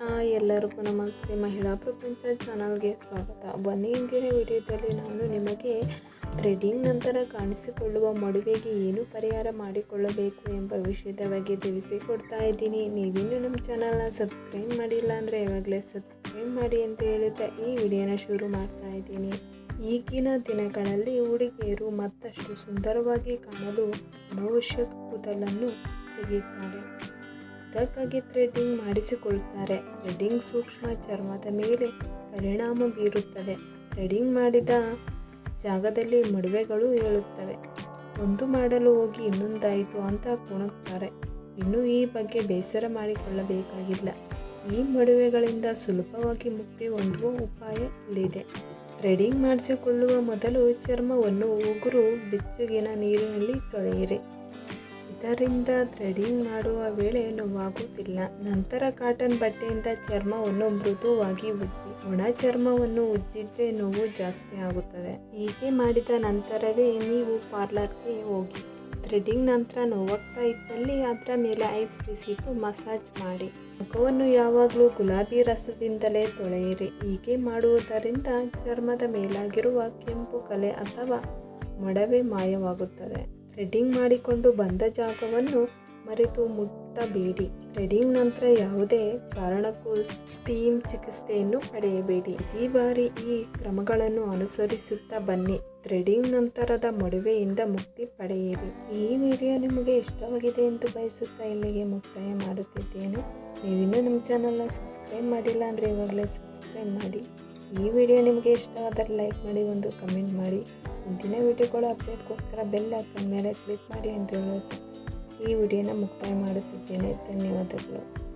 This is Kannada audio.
ಎಲ್ಲರಿಗೂ ನಮಸ್ತೆ. ಮಹಿಳಾ ಪ್ರಪಂಚ ಚಾನಲ್ಗೆ ಸ್ವಾಗತ. ಬನ್ನಿ, ಇಂದಿನ ವಿಡಿಯೋದಲ್ಲಿ ನಾನು ನಿಮಗೆ ಥ್ರೆಡಿಂಗ್ ನಂತರ ಕಾಣಿಸಿಕೊಳ್ಳುವ ಮಡುವೆಗೆ ಏನು ಪರಿಹಾರ ಮಾಡಿಕೊಳ್ಳಬೇಕು ಎಂಬ ವಿಷಯದ ಬಗ್ಗೆ ತಿಳಿಸಿಕೊಡ್ತಾ ಇದ್ದೀನಿ. ನೀವಿನ್ನೂ ನಮ್ಮ ಚಾನಲ್ನ ಸಬ್ಸ್ಕ್ರೈಬ್ ಮಾಡಿಲ್ಲ ಅಂದರೆ ಇವಾಗಲೇ ಸಬ್ಸ್ಕ್ರೈಬ್ ಮಾಡಿ ಅಂತ ಹೇಳುತ್ತಾ ಈ ವಿಡಿಯೋನ ಶುರು ಮಾಡ್ತಾ ಇದ್ದೀನಿ. ಈಗಿನ ದಿನಗಳಲ್ಲಿ ಹುಡುಗಿಯರು ಮತ್ತಷ್ಟು ಸುಂದರವಾಗಿ ಕಾಣಲು ಅನವಶ್ಯಕ ಕೂದಲನ್ನು ತೆಗೆಯುತ್ತಾರೆ. ಇದಕ್ಕಾಗಿ ಥ್ರೆಡ್ಡಿಂಗ್ ಮಾಡಿಸಿಕೊಳ್ತಾರೆ. ಥ್ರೆಡ್ಡಿಂಗ್ ಸೂಕ್ಷ್ಮ ಚರ್ಮದ ಮೇಲೆ ಪರಿಣಾಮ ಬೀರುತ್ತದೆ. ಥ್ರೆಡ್ಡಿಂಗ್ ಮಾಡಿದ ಜಾಗದಲ್ಲಿ ಮಡುವೆಗಳು ಏಳುತ್ತವೆ. ಒಂದು ಮಾಡಲು ಹೋಗಿ ಇನ್ನೊಂದಾಯಿತು ಅಂತ ಕುಣುತ್ತಾರೆ. ಇನ್ನೂ ಈ ಬಗ್ಗೆ ಬೇಸರ ಮಾಡಿಕೊಳ್ಳಬೇಕಾಗಿಲ್ಲ. ಈ ಮಡುವೆಗಳಿಂದ ಸುಲಭವಾಗಿ ಮುಕ್ತಿ ಹೊಂದುವ ಉಪಾಯ ಇಲ್ಲಿದೆ. ಥ್ರೆಡಿಂಗ್ ಮಾಡಿಸಿಕೊಳ್ಳುವ ಮೊದಲು ಚರ್ಮವನ್ನು ಉಗುರು, ಬೆಚ್ಚಗಿನ ನೀರಿನಲ್ಲಿ ತೊಳೆಯಿರಿ. ಇದರಿಂದ ಥ್ರೆಡಿಂಗ್ ಮಾಡುವ ವೇಳೆ ನೋವಾಗುವುದಿಲ್ಲ. ನಂತರ ಕಾಟನ್ ಬಟ್ಟೆಯಿಂದ ಚರ್ಮವನ್ನು ಮೃದುವಾಗಿ ಉಜ್ಜಿ. ಒಣ ಚರ್ಮವನ್ನು ಉಜ್ಜಿದ್ರೆ ನೋವು ಜಾಸ್ತಿ ಆಗುತ್ತದೆ. ಹೀಗೆ ಮಾಡಿದ ನಂತರವೇ ನೀವು ಪಾರ್ಲರ್ಗೆ ಹೋಗಿ. ಥ್ರೆಡಿಂಗ್ ನಂತರ ನೋವಾಗ್ತಾ ಇದ್ದಲ್ಲಿ ಅದರ ಮೇಲೆ ಐಸ್ ಬಿಸಿಟ್ಟು ಮಸಾಜ್ ಮಾಡಿ. ಮುಖವನ್ನು ಯಾವಾಗಲೂ ಗುಲಾಬಿ ರಸದಿಂದಲೇ ತೊಳೆಯಿರಿ. ಹೀಗೆ ಮಾಡುವುದರಿಂದ ಚರ್ಮದ ಮೇಲಾಗಿರುವ ಕೆಂಪು ಕಲೆ ಅಥವಾ ಮೊಡವೆ ಮಾಯವಾಗುತ್ತದೆ. ಥ್ರೆಡ್ಡಿಂಗ್ ಮಾಡಿಕೊಂಡು ಬಂದ ಜಾಗವನ್ನು ಮರೆತು ಮುಟ್ಟಬೇಡಿ. ಥ್ರೆಡ್ಡಿಂಗ್ ನಂತರ ಯಾವುದೇ ಕಾರಣಕ್ಕೂ ಸ್ಟೀಮ್ ಚಿಕಿತ್ಸೆಯನ್ನು ಪಡೆಯಬೇಡಿ. ಈ ಬಾರಿ ಈ ಕ್ರಮಗಳನ್ನು ಅನುಸರಿಸುತ್ತಾ ಬನ್ನಿ. ಥ್ರೆಡ್ಡಿಂಗ್ ನಂತರದ ಮಡುವೆಯಿಂದ ಮುಕ್ತಿ ಪಡೆಯಿರಿ. ಈ ವಿಡಿಯೋ ನಿಮಗೆ ಇಷ್ಟವಾಗಿದೆ ಎಂದು ಬಯಸುತ್ತಾ ಇಲ್ಲಿಗೆ ಮುಕ್ತಾಯ ಮಾಡುತ್ತಿದ್ದೇನೆ. ನೀವಿನ್ನೂ ನಮ್ಮ ಚಾನಲ್ನ ಸಬ್ಸ್ಕ್ರೈಬ್ ಮಾಡಿಲ್ಲ ಅಂದರೆ ಇವಾಗಲೇ ಸಬ್ಸ್ಕ್ರೈಬ್ ಮಾಡಿ. ಈ ವಿಡಿಯೋ ನಿಮಗೆ ಇಷ್ಟವಾದರೆ ಲೈಕ್ ಮಾಡಿ, ಒಂದು ಕಮೆಂಟ್ ಮಾಡಿ. ಮುಂದಿನ ವಿಡಿಯೋಗಳು ಅಪ್ಡೇಟ್ಗೋಸ್ಕರ ಬೆಲ್ ಹಾಕಿದ ಮೇಲೆ ಕ್ಲಿಕ್ ಮಾಡಿ ಅಂತ ಹೇಳ್ತೀನಿ ಈ ವಿಡಿಯೋನ ಮುಕ್ತಾಯ ಮಾಡುತ್ತಿದ್ದೇನೆ. ಧನ್ಯವಾದಗಳು.